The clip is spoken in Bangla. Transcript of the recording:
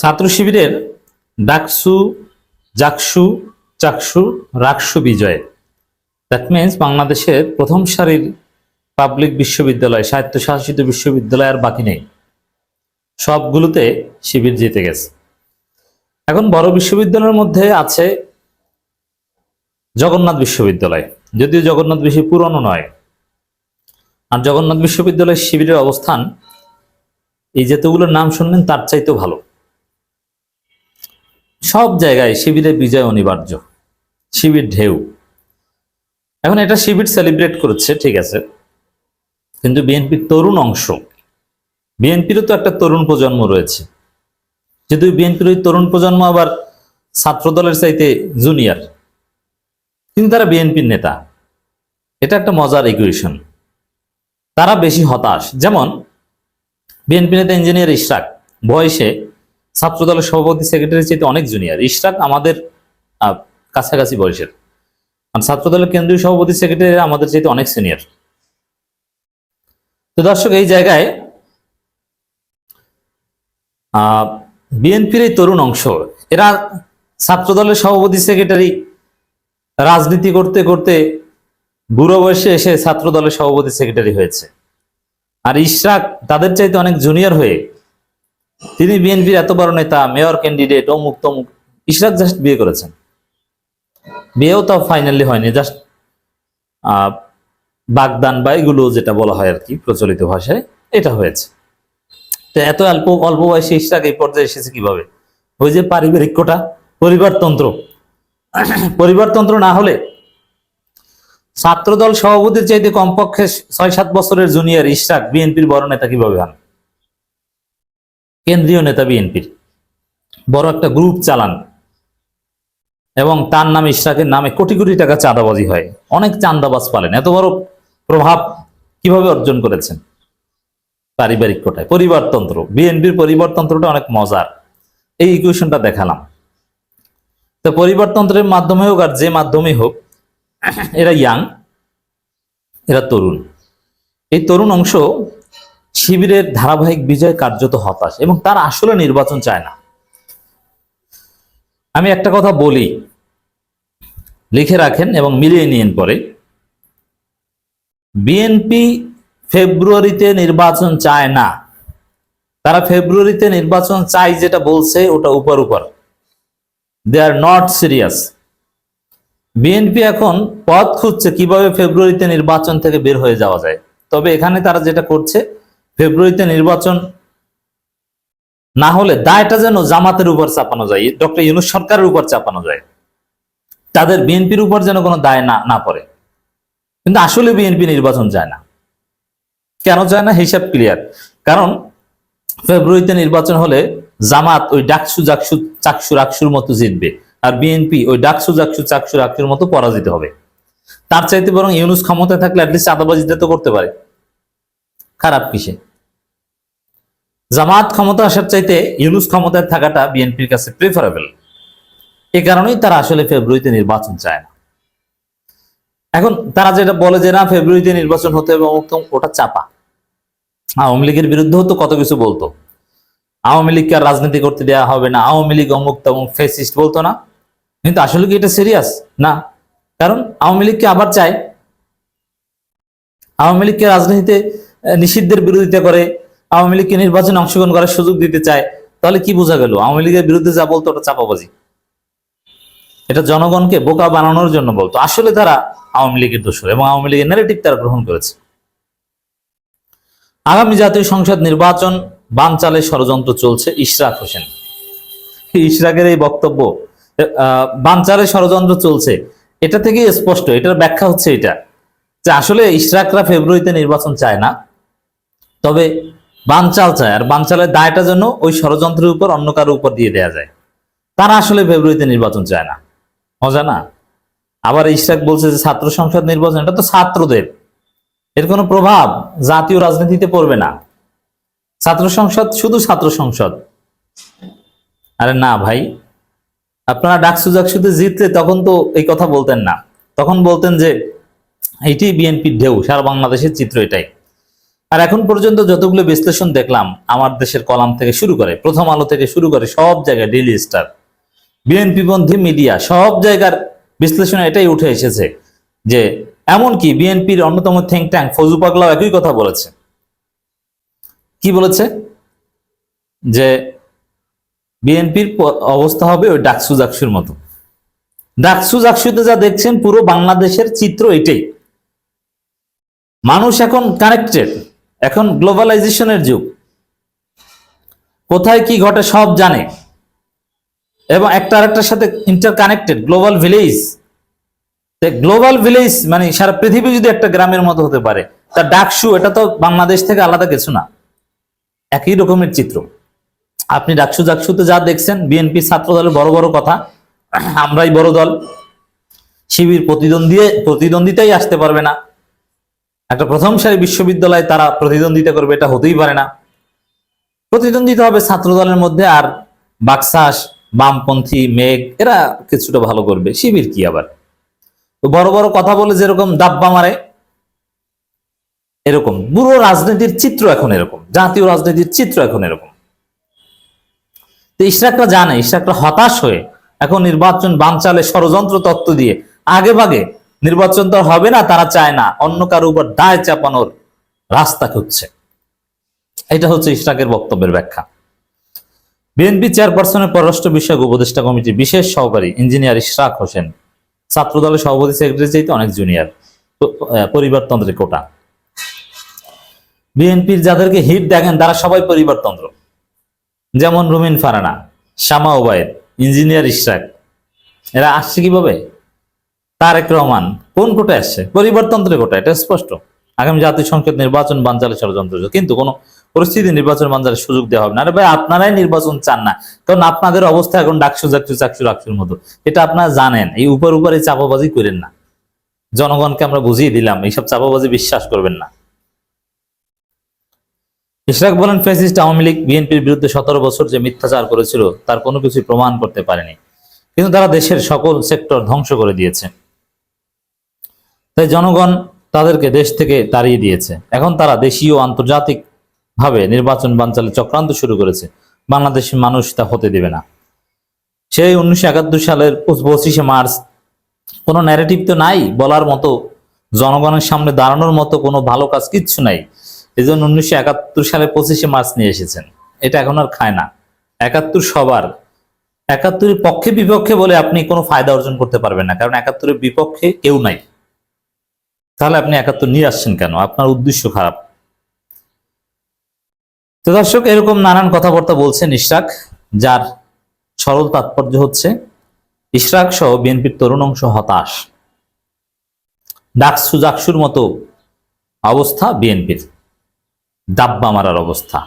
ছাত্র শিবিরের ডাকসু, জাকসু, চাকসু, রাকসু বিজয়। দ্যাট মিনস বাংলাদেশের প্রথম সারির পাবলিক বিশ্ববিদ্যালয়, স্বায়ত্তশাসিত বিশ্ববিদ্যালয় আর বাকি নেই। সবগুলোতে শিবির জিতে গেছে। এখন বড় বিশ্ববিদ্যালয়ের মধ্যে আছে জগন্নাথ বিশ্ববিদ্যালয়। যদিও জগন্নাথ বেশি পুরনো নয়। আর জগন্নাথ বিশ্ববিদ্যালয়ের শিবিরের অবস্থান, এই যেতগুলোর নাম শুনলেন, তার চাইতেও ভালো। সব জায়গায় শিবিরের বিজয় অনিবার্য। শিবির ঢেউ। এখন এটা শিবির সেলিব্রেট করেছে, ঠিক আছে। কিন্তু বিএনপির তরুণ অংশ, বিএনপিরও তো একটা তরুণ প্রজন্ম রয়েছে। যেহেতু বিএনপির ওই তরুণ প্রজন্ম আবার ছাত্র দলের চাইতে জুনিয়র কিন্তু তারা বিএনপির নেতা। এটা একটা মজার ইকুয়েশন তারা বেশি হতাশ। যেমন, বিএনপি নেতা ইঞ্জিনিয়ার ইশরাক, বয়সে ছাত্র দলের সভাপতি সেক্রেটারি চাইতে অনেক জুনিয়র ইশরাক আমাদের কাছাকাছি বয়সের। ছাত্র দলের কেন্দ্রীয় সভাপতি সেক্রেটারি আমাদের চাইতে অনেক সিনিয়র তো দর্শক, এই জায়গায় বিএনপির এই তরুণ অংশ, এরা ছাত্র দলের সভাপতি সেক্রেটারি রাজনীতি করতে করতে বুড়ো বয়সে এসে ছাত্র দলের সভাপতি সেক্রেটারি হয়েছে। আর ইশরাক তাদের চাইতে অনেক জুনিয়র হয়ে তিনি বিএনপির এত বড় নেতা, মেয়র ক্যান্ডিডেট অমুক তমুক, ইশরাক জাস্ট বিয়ে করেছেন। বিয়েও তো ফাইনালি হয়নি, জাস্ট বাগদান বা এগুলো যেটা বলা হয় আর কি প্রচলিত ভাষায়, এটা হয়েছে। তো এত অল্প অল্প বয়সে ইশরাক এই পর্যায়ে এসেছে কীভাবে? ওই যে পারিবারিক কোটা, পরিবারতন্ত্র। পরিবারতন্ত্র না হলে ছাত্রদল সভাপতির চাইতে কমপক্ষে ছয় সাত বছরের জুনিয়র ইশরাক বিএনপির বড় নেতা কীভাবে হন? কেন্দ্রীয় নেতা বিএনপির। বড় একটা গ্রুপ চালান। এবং তার নামে ইশরাকের নামে কোটি কোটি টাকা চাঁদাবাজি হয়। অনেক চাঁদাবাজ পালেন। এত বড় প্রভাব কীভাবে অর্জন করেছেন? পারিবারিক কোটায় পরিবারতন্ত্র। বিএনপির পরিবারতন্ত্রটা অনেক মজার। এই ইকুয়েশনটা দেখালাম। তো পরিবারতন্ত্রের মাধ্যমে হোক আর যে মাধ্যমে হোক, এরা ইয়াং এরা তরুণ। এই তরুণ অংশ শিবিরের ধারাবাহিক বিজয় কার্যত হতাশ এবং তার আসলে নির্বাচন চায় না। আমি একটা কথা বলি, লিখে রাখেন এবং মিলিয়ে নিয়েন পরে। বিএনপি ফেব্রুয়ারিতে নির্বাচন চায় না। তারা ফেব্রুয়ারিতে নির্বাচন চাই যেটা বলছে ওটা উপর উপর। They are not serious BNP এখন পথ খুঁজছে কীভাবে ফেব্রুয়ারিতে নির্বাচন থেকে বের হয়ে যাওয়া যায়। তবে এখানে তারা যেটা করছে ফেব্রুয়ারিতে নির্বাচন না হলে দায়টা যেন জামাতের উপর চাপানো যায়, ডক্টর ইউনুস সরকারের উপর চাপানো যায়। তাদের বিএনপির উপর যেন কোনো দায় না না পড়ে। কিন্তু আসলে বিএনপি নির্বাচন যায় না। কেন যায় না? হিসাব ক্লিয়ার কারণ ফেব্রুয়ারিতে নির্বাচন হলে জামাত ওই ডাকসু জাকসু চাকসু রাকসুর মতো জিতবে, আর বিএনপি ওই ডাকসু জাকসু চাকসু রাকসুর মতো পরাজিত হবে। তার চাইতে বরং ইউনুস ক্ষমতায় থাকলে অ্যাটলিস্ট চাঁদাবাজিতে তো করতে পারে। খারাপ কিসে? জামাত ক্ষমতা আসার চাইতে ইউনুস ক্ষমতায় থাকাটা বিএনপির কাছে প্রেফারেবল এ কারণেই তারা আসলে ফেব্রুয়ারিতে নির্বাচন চায় না। এখন তারা যেটা বলে যে, না, ফেব্রুয়ারিতে নির্বাচন হতে হবে ওটা চাপা। আওয়ামী লীগের বিরুদ্ধেও তো কত কিছু বলতো। আওয়ামী লীগকে আর রাজনীতি করতে দেওয়া হবে না। আওয়ামী লীগ অমুক তমুক ফেসিস্ট বলতো না। কিন্তু আসলে কি এটা সিরিয়াস না। কারণ আওয়ামী লীগকে আবার চায় আওয়ামী লীগকে রাজনীতিতে নিষিদ্ধের বিরোধিতা করে আওয়ামী লীগকে নির্বাচনে অংশগ্রহণ করার সুযোগ দিতে চায়, তাহলে কি বোঝা গেল? আওয়ামী লীগের বিরুদ্ধে যা বলতো ওটা চাপাবাজি। এটা জনগণকে বোকা বানানোর জন্য বলতো। আসলে তারা আওয়ামী লীগের দোষর এবং আওয়ামী লীগের ন্যারেটিভ তারা গ্রহণ করেছে। আগামী জাতীয় সংসদ নির্বাচন বানচালে ষড়যন্ত্র চলছে ইশরাক হোসেন। ইশরাকের এই বক্তব্য বানচালে ষড়যন্ত্র চলছে, এটা থেকেই স্পষ্ট, এটার ব্যাখ্যা হচ্ছে এটা। যে আসলে ইশরাকরা ফেব্রুয়ারিতে নির্বাচন চায় না তবে বানচাল চায়, আর বানচালের দায়টা যেন ওই ষড়যন্ত্রের উপর অন্য কারোর উপর দিয়ে দেয়া যায়। তারা আসলে ফেব্রুয়ারিতে নির্বাচন চায় না। মজা না? আবার ইশরাক বলছে যে ছাত্র সংসদ নির্বাচন, এটা তো ছাত্রদের। এর কোনো প্রভাব জাতীয় রাজনীতিতে পড়বে না। ছাত্র সংসদ শুধু ছাত্র সংসদ। আরে না ভাই, আপনারা ডাকসু জাকসুতে জিতলে তখন তো এই কথা বলতেন না। তখন বলতেন যে, এইটি বিএনপির ঢেউ, সারা বাংলাদেশের চিত্র এটাই। আর এখন পর্যন্ত যতগুলো বিশ্লেষণ দেখলাম, আমার দেশের কলাম থেকে শুরু করে, প্রথম আলো থেকে শুরু করে সব জায়গায় ডেইলি স্টার বিএনপি পন্থী মিডিয়া সব জায়গার বিশ্লেষণে এটাই উঠে এসেছে যে, এমনকি বিএনপির অন্যতম থিঙ্ক ট্যাঙ্ক ফজু পাগলাও একই কথা বলেছে। কি বলেছে? যে বিএনপির অবস্থা হবে ওই ডাকসু জাকসুর মতো। ডাকসু জাকসুতে যা দেখছেন পুরো বাংলাদেশের চিত্র এটাই। মানুষ এখন কানেক্টেড এখন গ্লোবালাইজেশনের যুগ। কোথায় কি ঘটে সব জানে। এবং একটা আরেকটার সাথে interconnected global village global village মানে সারা পৃথিবী যদি একটা গ্রামের মতো হতে পারে তা ডাকসু, এটা তো বাংলাদেশ থেকে আলাদা কিছু না। একই রকমের চিত্র। আপনি ডাকসু, জাকসুতে যা দেখছেন, বিএনপি ছাত্র দলের বড় বড় কথা, আমরাই বড় দল। শিবির প্রতিদ্বন্দ্বী, প্রতিদ্বন্দ্বিতাই আসতে পারবে না। একটা প্রথম সারি বিশ্ববিদ্যালয়ে তারা প্রতিদ্বন্দ্বিতা করবে, এটা হতেই পারে না। প্রতিদ্বন্দ্বিতা হবে ছাত্র দলের মধ্যে আর বাকসাস, বামপন্থী, মেঘ, এরা কিছুটা ভালো করবে। শিবির কি আবার? তো বড় বড় কথা বলে যেরকম দাব্বা মারে, এরকম। পুরো রাজনীতির চিত্র এখন এরকম। জাতীয় রাজনীতির চিত্র এখন এরকম। তো ইশরাকরা জানে, ইশরাকরা হতাশ হয়ে এখন নির্বাচন বানচালে ষড়যন্ত্র তত্ত্ব দিয়ে আগে ভাগে নির্বাচন তো হবে না, তারা চায় না। অন্য কারও উপর দায় চাপানোর রাস্তা খুঁজছে। এটা হচ্ছে ইশরাকের বক্তব্যের ব্যাখ্যা। বিএনপি চেয়ারপারসনের পররাষ্ট্র বিষয়ক উপদেষ্টা কমিটির বিশেষ সহকারী ইঞ্জিনিয়ার ইশরাক হোসেন ছাত্র দলের সভাপতি সেক্রেটারি চাইতে অনেক জুনিয়র পরিবারতন্ত্রের কোটা। বিএনপির যাদেরকে হিট দেখেন, তারা সবাই পরিবারতন্ত্র। যেমন রুমিন ফারানা, শামা ওবায়দ, ইঞ্জিনিয়ার ইশরাক। এরা আসছে কীভাবে? তারেক রহমান, কোন কোটায় আসছে? পরিবারতন্ত্রের কোটা এটা স্পষ্ট। আগামী জাতীয় সংসদ নির্বাচন বানচালে ষড়যন্ত্র কিন্তু কোনো পরিস্থিতি নির্বাচন বানচালের সুযোগ দেওয়া হবে না। আরে ভাই, আপনারাই নির্বাচন চান না। কারণ আপনাদের অবস্থা এখন ডাকসু চাকসু চাকসু, রাকসুর মতো। এটা আপনারা জানেন। এই উপর উপরে চাপাবাজি করেন না। জনগণকে আমরা বুঝিয়ে দিলাম, এইসব চাপাবাজি বিশ্বাস করবেন না। ইশরাক বলেন, ফ্যাসিস্ট আওয়ামী লীগ বিএনপির বিরুদ্ধে সতেরো বছর যে মিথ্যাচার করেছিল, তার কোনো কিছু প্রমাণ করতে পারেনি। কিন্তু তারা দেশের সকল সেক্টর ধ্বংস করে দিয়েছে। তাই জনগণ তাদেরকে দেশ থেকে তাড়িয়ে দিয়েছে। এখন তারা দেশীয় আন্তর্জাতিক ভাবে নির্বাচন বানচালে চক্রান্ত শুরু করেছে। বাংলাদেশের মানুষ তা হতে দেবে না। সেই উনিশশো একাত্তর সালের পঁচিশে মার্চ, কোনো ন্যারেটিভ তো নাই, বলার মতো জনগণের সামনে দাঁড়ানোর মতো কোনো ভালো কাজ কিচ্ছু নাই। এই জন্য উনিশশো একাত্তর সালে পঁচিশে মার্চ নিয়ে এসেছেন। এটা এখন আর খায় না। একাত্তর সবার, একাত্তরের পক্ষে বিপক্ষে বলে আপনি কোনো ফায়দা অর্জন করতে পারবেন না। কারণ একাত্তরের বিপক্ষে কেউ নাই। তাহলে আপনি একাত্তর নিয়ে আসছেন কেন? আপনার উদ্দেশ্য খারাপ। তো দর্শক, এরকম নানান কথাবার্তা বলছেন ইশরাক, যার সরল তাৎপর্য হচ্ছে ইশরাক সহ বিএনপির তরুণ অংশ হতাশ। ডাকসু জাকসুর মতো অবস্থা বিএনপির। দাব্বা মারার অবস্থা।